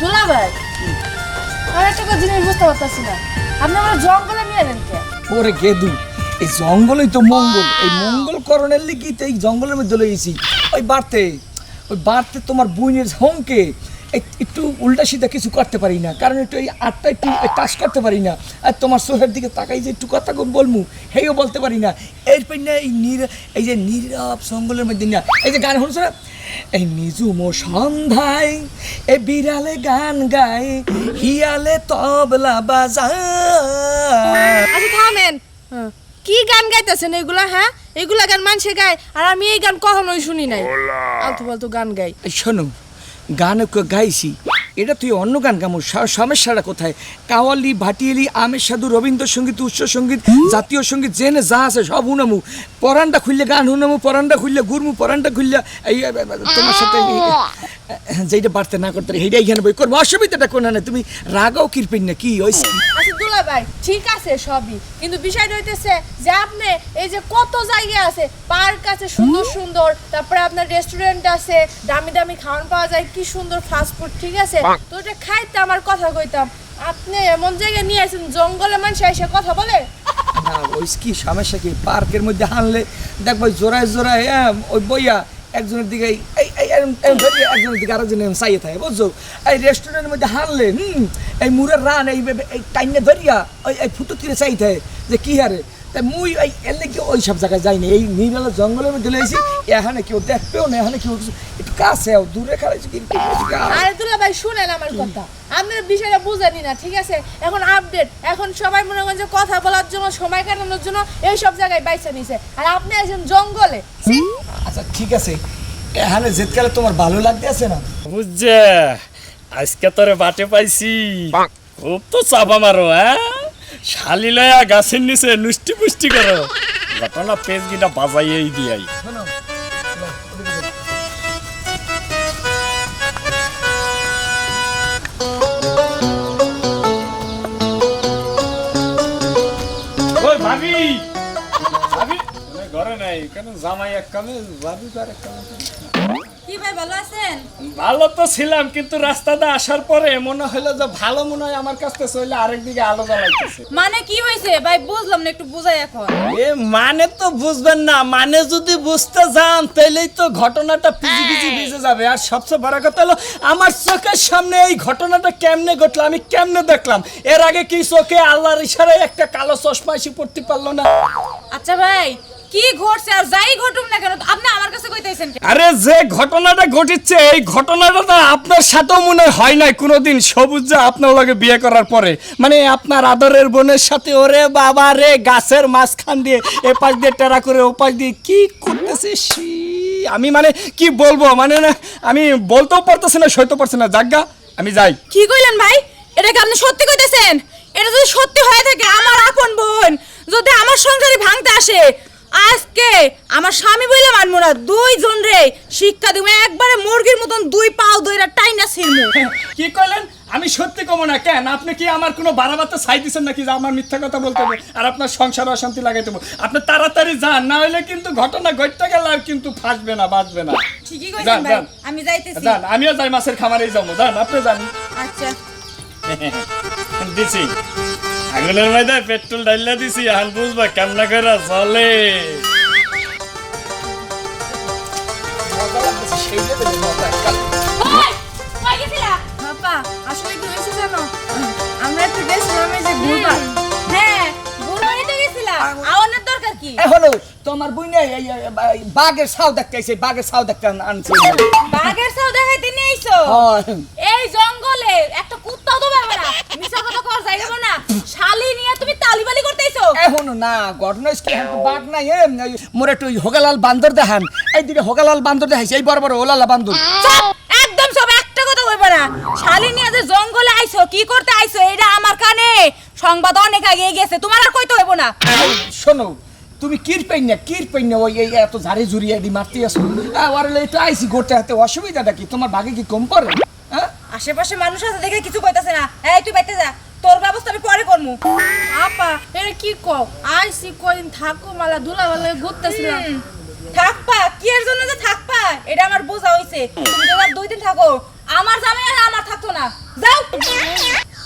দুলা ভাই আমি একটা জিনিস বুঝতে পারতেছি না। আপনি আমার জঙ্গলে নিয়ে এলেন কে? ওরে গেদু এই জঙ্গলই তো মঙ্গল। এই মঙ্গল করণের লিগি তো এই জঙ্গলের মধ্যে লইছি। ওই বাড়তে ওই বাড়তে তোমার বুইনের হংকে একটু উল্টা সিধা কিছু করতে পারি না কারণ একটু এই আটটা একটু টাচ করতে পারি না। আর তোমার চোখের দিকে তাকাই যে একটু কথা বলমু হেও বলতে পারি না। এরপর না এই নীর এই যে নীরব জঙ্গলের মধ্যে না এই যে গান শুনছো না? এই নিজুম সন্ধ্যায় এ বিড়ালে গান গায় হিয়ালে তবলা বাজায়। আচ্ছা থামেন। কি গান গাইতেছেন এগুলা হ্যাঁ? এগুলা গান মানুষে গায় আর আমি এই গান কখনোই শুনি নাই। আলতু ফালতু গান গাই। শোনো গান গাইছি। এটা তুই অন্য গান গামো। সা- সমস্যাটা কোথায়? কাওয়ালি, ভাটিয়ালি, আমের সাধু, রবীন্দ্রসঙ্গীত উচ্চ সংগীত জাতীয় সংগীত, জেনে যা আছে সব হুনামু পরানটা খুললে গান হুনামু পরানটা খুললে গুরমু পরানটা খুললে এই তোমার সাথে যেটা বাড়তে না করতে সেইটা এখানে বই করব। অসুবিধাটা কোন না তুমি রাগাও কিরপিন না, কি ওই ভাই ঠিক আছে সবই। কিন্তু বিষয়টা হইতেছে যে আপনি এই যে কত জায়গা আছে পার্ক আছে সুন্দর সুন্দর তারপরে আপনার রেস্টুরেন্ট আছে দামি দামি খাওয়ান পাওয়া যায় কি সুন্দর ফাস্ট ফুড ঠিক আছে? তো ওটা খাইতে আমার কথা কইতাম। আপনি এমন জায়গায় নিয়ে আসেন জঙ্গলে মানুষ এসে কথা বলে? না ওই কি সমস্যা কি? পার্কের মধ্যে হানলে দেখব জোড়ায় জোড়ায় হ্যাঁ, ওই বইয়া একজনের দিকে এই একজনের দিকে আরেকজনের এরম চাইয়ে থাকে বুঝছ? এই রেস্টুরেন্টের মধ্যে হানলে হুম এই মুরের রান এই টাইনে ধরিয়া ওই এই ফুটো তীরে চাই থাকে যে কি হারে? তাই মুই এই এলে কি ওই সব জায়গায় যাইনি। এই নিরালা জঙ্গলের মধ্যে লেগেছি এখানে কেউ দেখবেও না এখানে কেউ একটু কাছে দূরে খারাইছি কিন্তু আরে দুলা ভাই শুনেন আমার কথা। আপনার বিষয়টা বুঝেনি না ঠিক আছে? এখন আপডেট এখন সবাই মনে করেন যে কথা বলার জন্য সময় কাটানোর জন্য এই সব জায়গায় বাইসা নিছে। আর আপনি আছেন জঙ্গলে আচ্ছা ঠিক আছে। এখানে যেতকালে তোমার ভালো লাগতে আছে না? বুঝছে? আজকে তোরে বাটে পাইছি। খুব তো চাপা মারো হ্যাঁ? শালি লয়া গাছের নিচে নুষ্টি পুষ্টি করো। ঘটনা পেজ গিটা বাজাইয়েই দিয়াই। ভাবি! ভাবি? ঘরে নাই কেন জামাই এক কামে ভাবি তো আর এক কামে। কি ভাই ভালো আছেন? ভালো তো ছিলাম কিন্তু রাস্তাটা আসার পরে মনে হলো যে ভালো মনে হয় আমার কাছ চলে আরেক দিকে আলো জ্বালাইতেছে। মানে কি হয়েছে? ভাই বুঝলাম না একটু বুঝাই এখন। এ মানে তো বুঝবেন না মানে যদি বুঝতে যান তাহলেই তো ঘটনাটা পিজি পিজি ভিজে যাবে। আর সবচেয়ে বড় কথা হলো আমার চোখের সামনে এই ঘটনাটা কেমনে ঘটলো আমি কেমনে দেখলাম? এর আগে কি চোখে আল্লাহর ইশারায় একটা কালো চশমা এসে পড়তে পারল না? আচ্ছা ভাই কি ঘটছে আর যাই ঘটুক না কেন আপনি আমার কাছে কইতেছেন আরে যে ঘটনাটা ঘটেছে এই ঘটনাটা তো আপনার সাথেও মনে হয় নাই। কোনোদিন সবুজ যে আপনার লগে বিয়ে করার পরে। মানে আপনার আদরের বোনের সাথে ওরে বাবা রে গাছের মাঝখান দিয়ে এ পাশ দিয়ে টেরা করে ও পাশ দিয়ে কি করতেছে আমি মানে কি বলব? মানে না আমি বলতেও পারতেছি না সইতে পারছি না। জাগা আমি যাই। কি কইলেন ভাই? এটা কি আপনি সত্যি কইতেছেন? এটা যদি সত্যি হয়ে থাকে আমার আপন বোন যদি আমার সংসারে ভাঙতে আসে আজকে আমার স্বামী বইলে মানবো না। দুইজন রে। শিক্ষা দিব। একবারে মুরগির মতন দুই পাও দইরা টাইনা ছিড়মু। কি কইলেন? আমি সত্যি কমো না। কেন? আপনি কি আমার কোনো বাড়াবাতে চাই দিচ্ছেন নাকি যে আমার মিথ্যা কথা বলতে হবে আর আপনার সংসার অশান্তি লাগাইতে হবে? আপনি তাড়াতাড়ি যান না হলে কিন্তু ঘটনা ঘটতে গেলে আর কিন্তু ফাঁসবে না বাঁচবে না। ঠিকই কইছেন ভাই। আমি যাইতেছি। যান আমিও যাই মাছের খামারেই যাব। যান আপনি যান। আচ্ছা। দিছি। আগুনের মধ্যে পেট্রোল ডাইলা দিছি। এখন বুঝবা কেমনা করে চলে। লাগতেছে সেই লেভেলে মজা কাল- ওই কই গেছিলা? আপা আসলে কি হয়েছে জানো? আমরা একটু গেছিলাম এই যে ঘুরবার হ্যাঁ আওয়ানোর দরকার কি? এখনও তোমার বই নেই বাঘের ছাও দেখতে আইছে বাঘের দেখতে আনছে। বাঘের সাউ দেখাইতে নিয়ে আইছো? এই জঙ্গলে একটা কুত্তা তো মিছা কথা কর না। শালি নিয়ে তুমি তালিবালি করতেইছো এখনও না ঘটনা কি এখন নাই এ, মোর একটু হোগালাল বান্দর দেখান। এইদিকে হোগালাল বান্দর দেখাইছে এই বড় বড় ওলালা বান্দর। একদম সব একটা কথা কইবা না। শালি নিয়ে যে জঙ্গলে আইছো কি করতে আইছো এটা আমার কানে। সংবাদ অনেক আগে গেছে তোমার আর কইতে হইব না। শোনো তুমি কির পাই না কির পাই না ওই এই এত ঝাড়ি ঝুড়ি এদি মারতে আসো আর এটা আইসি হাতে অসুবিধাটা কি? তোমার ভাগে কি কম পড়ে? আশেপাশে মানুষ আছে দেখে কিছু কইতাছে না। এই তুই বাইতে যা। তোর ব্যবস্থা আমি পরে করমু। আপা এটা কি কও? আইসি কদিন থাকো মালা ধুলা ভালো ঘুরতেছিলাম থাকপা কি এর জন্য যে থাকপা এটা আমার বোঝা হইছে। তুমি তো আর দুই দিন থাকো। আমার জামাই আর আমার থাকতো না। যাও।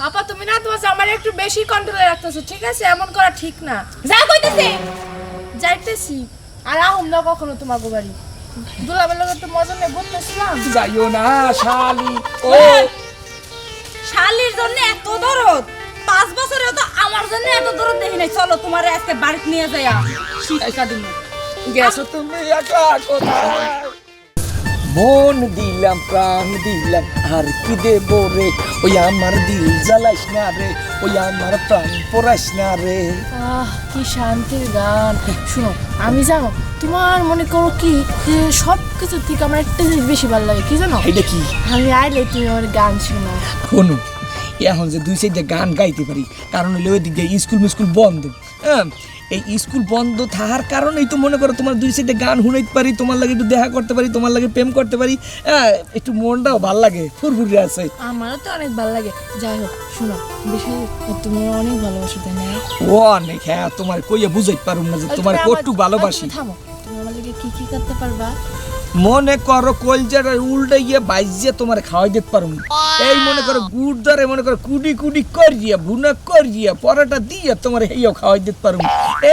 আপা তুমি না তোমার আমার একটু বেশি কন্ট্রোলে রাখতেছো ঠিক আছে? এমন করা ঠিক না। যাও কইতেছি। যাইতেছি। আর আহম না কখনো তোমার বাড়ি। দুলাবের লোকের তো মজা নেই বলতেছিলাম। যাইও না শালি। ও। শালির জন্য এত দরদ। পাঁচ বছরেও তো আমার জন্য এত দরদ দেখি নাই। চলো তোমার আজকে বাড়িতে নিয়ে যাইয়া শিক্ষা দিন। গেছো তুমি একা কোথায়? মন দিলাম প্রাণ দিলাম আর কি দেব রে? ওই আমার দিল জ্বালাইস না রে ওই আমার প্রাণ পড়াইস না রে। আহ কি শান্তির গান। শুনো আমি জানো তোমার মনে করো কি যে সব কিছু থেকে আমার একটা জিনিস বেশি ভালো লাগে কি জানো? এটা কি? আমি আইলে তুমি আমার গান শোনা। শোনো এখন যে দুই সাইডে গান গাইতে পারি কারণ হলে ওই দিক দিয়ে স্কুল মিস্কুল বন্ধ। হ্যাঁ? এই স্কুল বন্ধ থাকার কারণেই তো মনে করো তোমার দুই সাইডে গান শুনাইতে পারি তোমার লাগে একটু দেখা করতে পারি তোমার লাগে প্রেম করতে পারি। হ্যাঁ একটু মনটাও ভালো লাগে ফুরফুরে আছে। আমারও তো অনেক ভালো লাগে। যাই হোক শোনো বিষয় তুমি অনেক ভালোবাসো তাই না? ও অনেক হ্যাঁ তোমার কইয়া বুঝাইতে পারুম না যে তোমার কত ভালোবাসি। থামো তুমি আমার লাগে কি কি করতে পারবা? মনে করো কলজাটা উল্টে গিয়ে বাইজিয়ে তোমার খাওয়াই দিতে পারুম এই মনে করো গুড় ধরে মনে করো কুডি কুডি করিয়া ভুনা করিয়া পরাটা দিয়ে তোমার হেইয়াও খাওয়াই দিতে পারুম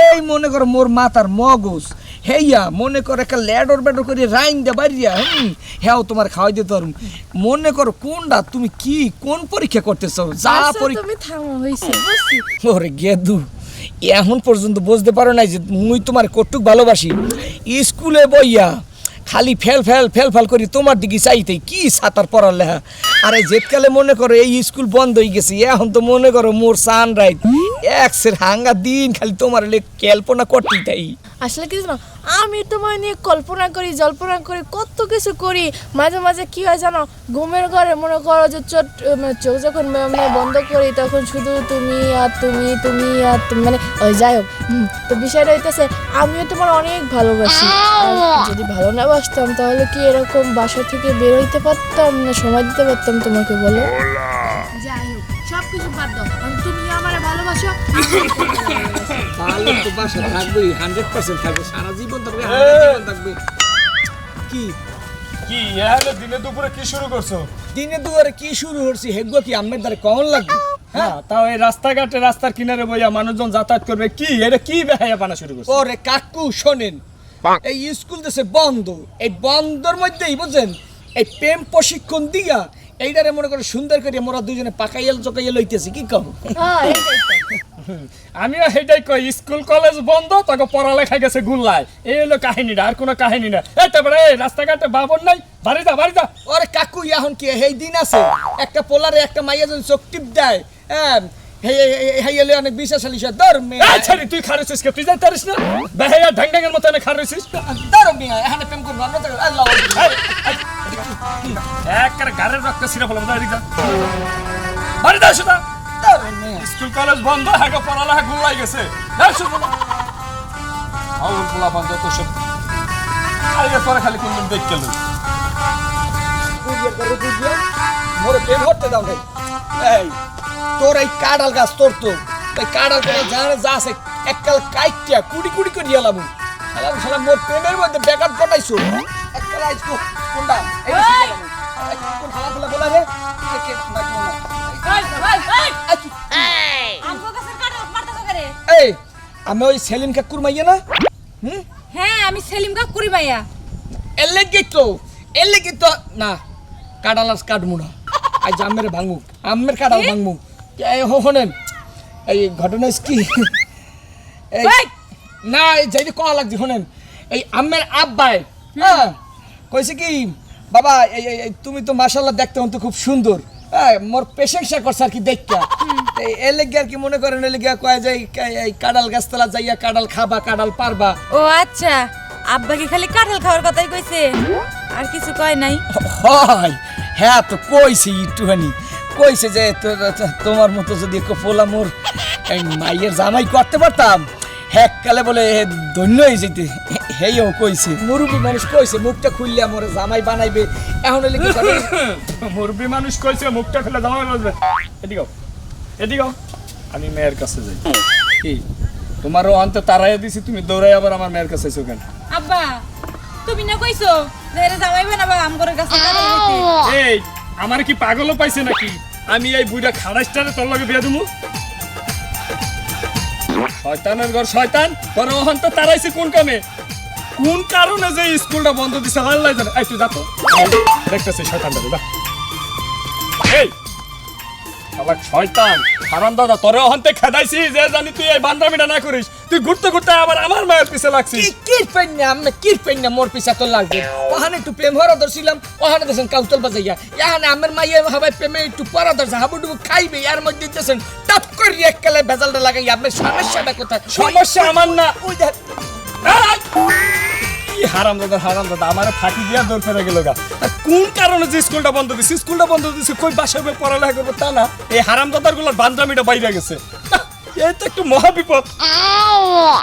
এই মনে করো মোর মাথার মগজ হেইয়া মনে করো একটা ল্যাডর ব্যাডর করে রাইন দে বাড়িয়া হুম হ্যাঁ তোমার খাওয়াই দিতে পারুম মনে করো কোনটা তুমি কি কোন পরীক্ষা করতেছ যা আচ্ছা, পরীক্ষা তুমি থামো হইছে। ওরে গেদু এখন পর্যন্ত বুঝতে পারো নাই যে মুই তোমার কটুক ভালোবাসি। স্কুলে বইয়া খালি ফেল ফেল ফেল ফেল করি তোমার দিকে চাইতে কি সাঁতার পড়ার লেহা? আরে যেতকালে মনে করো এই স্কুল বন্ধ হয়ে গেছে, এখন তো মনে করো মোর সান রাইত একসের হাঙ্গা দিন খালি তোমার লে কল্পনা করতেই তাই। আসলে কি জানো আমি তোমার নিয়ে কল্পনা করি জল্পনা করি কত কিছু করি মাঝে মাঝে কি হয় জানো ঘুমের ঘরে মনে করো যে চোট মানে চোখ যখন বন্ধ করি তখন শুধু তুমি আর তুমি তুমি আর তুমি মানে ওই যাই হোক হুম, তো বিষয়টা হইতেছে আমিও তোমার অনেক ভালোবাসি। যদি ভালো না বাসতাম তাহলে কি এরকম বাসা থেকে বের হইতে পারতাম না সময় দিতে পারতাম তোমাকে বলো? যাই হোক সব কিছু বাদ দাও। তুমি আমার ভালোবাসো ভালো তো বাসা থাকবেই হান্ড্রেড পার্সেন্ট থাকবে সারা জীবন থাকবে জীবন থাকবে। কি? কি দিনে দুপুরে কি শুরু করছ? দিনে দুয়ারে কি শুরু হচ্ছে হেগুয়া কি আমের দ্বারা কখন লাগবে? হ্যাঁ? তাও এই রাস্তাঘাটে রাস্তার কিনারে বইয়া মানুষজন যাতায়াত করবে। কি এটা কি বেহাইয়া বানা শুরু করছ? ওরে কাকু শোনেন এই স্কুল দেশে বন্ধ এই বন্ধর মধ্যেই বুঝছেন? এই প্রেম প্রশিক্ষণ দিয়া এইটারে মনে করে সুন্দর করে মোরা দুজনে পাকাইয়াল চকাইয়া লইতেছি কি কব হ্যাঁ। আমিও সেটাই কই স্কুল কলেজ বন্ধ তোকে পড়ালেখা গেছে গুল্লায়। এই হলো কাহিনীটা আর কোনো কাহিনী না। এই তারপরে এই রাস্তাঘাটে বাবন নাই বাড়ি যা বাড়ি যা। ওরে কাকু এখন কি এই দিন আছে? একটা পোলারে একটা মাইয়া যদি চোখ টিপ দেয় হ্যাঁ হেইলে অনেক বিশ্বাসালী সে ধর্মে এই ছেড়ি তুই খারেছিস কে তুই যাইতে পারিস না। বেহাইয়া ঢ্যাং ঢ্যাংয়ের মতো এনে খারেছিস ধর্মে এখানে প্রেম করব আমরা তো আল্লাহ। একবারে গাড়ির রক্ত ছিঁড়ে ফেলাম বাড়ি যা বাড়ি সুদা ধর্মে স্কুল কলেজ বন্ধ হ্যাঁ পড়ালেখা গুল্লাই গেছে। যা সুদা আউল পোলা বন্ধ তো সব আইয়ের পরে খালি কোনদিন দেখ গেল করে মোরে প্রেম করতে দাও ভাই। এই তোর এই কাডাল গাছ তোর তো। এই কাডাল করে জানে যা আছে এককাল কাইটিয়া কুড়ি কুড়ি করে দিয়ে লাবু শালাম শালাম মোর প্রেমের মধ্যে বেকার কটাইছো এককাল আইস কো কোনটা? এই কোন হালা ফুলা বলা রে? এই আমি ওই সেলিম কাকুর মাইয়া না? হুম? হ্যাঁ আমি সেলিম কা কুড়ি মাইয়া এলে তো এলে তো না কাডালাস কাটমু না। আজ আমের ভাঙমু আমের কাডাল ভাঙমু হো এই ঘটনা কি! না কয়া লাগছে শোনেন এই আমের আব্বাই হ্যাঁ? কইছে কি বাবা এই তুমি তো মাশাল্লাহ দেখতে হন তো খুব সুন্দর হ্যাঁ? মোর পেশেন্সা করছে আর কি দেখা এই এর লেগে আর কি মনে করেন এর লেগে কয় যে এই- কাডাল গাছতলা যাইয়া কাডাল খাবা কাডাল পারবা। ও আচ্ছা। আব্বা কি খালি কাঁঠাল খাওয়ার কথাই কইছে। আর কিছু কয় নাই। হয় হ্যাঁ তো কইছে একটুখানি। কইছে যে তোমার মতো যদি একটু পোলা মোর এই মাইয়ের জামাই করতে পারতাম হ্যাককালে বলে ধন্য হয়ে যেতে। হেইও কইছে। মুরুবি মানুষ কইছে মুখটা খুললে মোর জামাই বানাইবে। এখন হলে কি করে? মুরবি মানুষ কইছে মুখটা খুলে জামা বলবে এদিকে এদিকে আমি মেয়ের কাছে যাই। কি? তোমারও অন্ত তারাই দিছি তুমি দৌড়াই আবার আমার মেয়ের কাছে এসো কেন? আব্বা তুমি না কইছো যে এটা জামাইবে না বা আম করে গাছে এই আমার কি পাগলও পাইছে নাকি? আমি এই বুইটা খাড়াইস্টারে তোর লগে বিয়া দেবো শয়তানের ঘর শয়তান, তোর ওখান তো তারাইছে কোন কামে? কোন কারণে যে স্কুলটা বন্ধ দিছে? আল্লাহ জানে এই তুই দেখতেছি শয়তানটা যা। এই! আবার শয়তান। হারাম দাদা তোরে ওখানতে খেদাইছি যে জানি তুই এই বান্দামিটা না করিস। তুই ঘুরতে ঘুরতে আবার আমার মায়ের পিছে লাগছিস। কি পেন্না আমি কির পেন্না মোর পিছা তো লাগবে? ওখানে একটু প্রেম হরা ধরছিলাম ওখানে দেখছেন কাউতল বাজাইয়া। এখানে আমার মাইয়া হবাই প্রেমে একটু পরা ধরছে হাবুডুবু খাইবে এর মধ্যে দেখছেন টাপ করে এক কালে বেজালটা লাগাই আপনার সমস্যাটা কোথায়? সমস্যা আমার না। ওই দেখ। হারাম দাদা হারাম দাদা। আমার ফাঁকি দিয়া দৌড় ফেলে গেল গা। কোন কারণে যে স্কুলটা বন্ধ দিছে? স্কুলটা বন্ধ দিছে কই বাসায় পড়ালেখা করব তা না। এই হারাম দাদারগুলোর বাইরে গেছে। এই তো একটু মহা বিপদ